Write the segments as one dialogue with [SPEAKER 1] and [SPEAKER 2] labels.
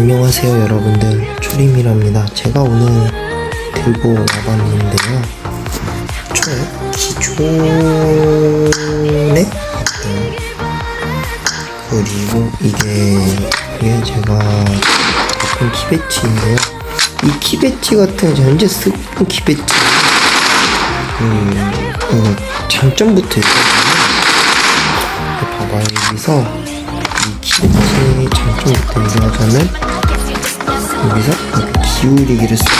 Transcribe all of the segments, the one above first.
[SPEAKER 1] 안녕하세요 여러분들. 초림이랍니다. 제가 오늘 들고 와봤는데요. 초 기존에 어떤 그리고 이게 이게 제가 바꾼 키배치인데요. 이 키배치 같은 현재 쓰고 있는 키배치. 음, 그 장점부터 있거든요 봐봐요. 여기서 이 키배치 의 장점부터 얘기하자면 여기서 이렇게 기울이기를 쓰고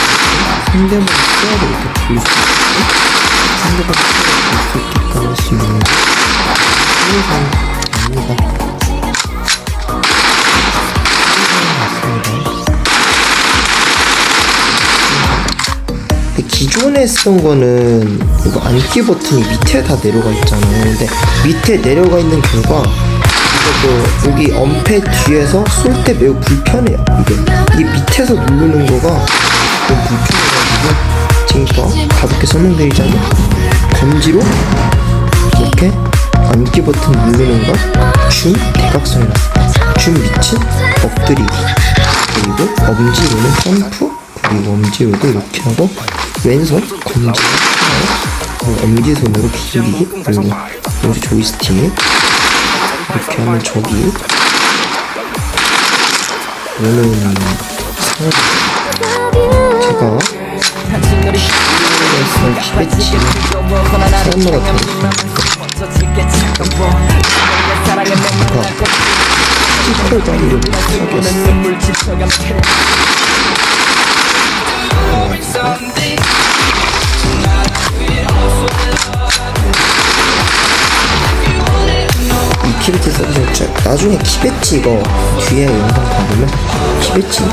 [SPEAKER 1] 상대방 수압을 이렇게 돌릴 수 있고 상대방 수압을 돌릴 수 있게끔 할수 있는 항상 압니다. 기존에 쓰던 거는 이거 안기 버튼이 밑에 다 내려가 있잖아요. 근데 밑에 내려가 있는 결과 그 여기 엄폐 뒤에서 쏠 때 매우 불편해요. 이게 이게 밑에서 누르는 거가 너무 불편해가지고 지금부터 가볍게 설명드리자면 검지로 이렇게 안기 버튼 누르는 걸줌 대각선을 줌 밑은 엎드리기. 그리고 엄지로는 점프 그리고 엄지로도 이렇게 하고 왼손 검지 그리고 엄지손으로 비비기. 그리고 여기 조이스틱 이렇게 하면 저기 상황 제가 그래서 키배치 사람마다 다르습니다 스티커가 이렇게 생겼어 이 써보세요. 저- 나중에 키배치 이거 뒤에 영상 봐보면 키배치 어,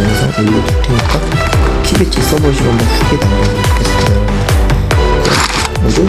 [SPEAKER 1] 영상 올려둘 테니까 키배치 써보시고 한번 후기 남겨주겠어요. 모두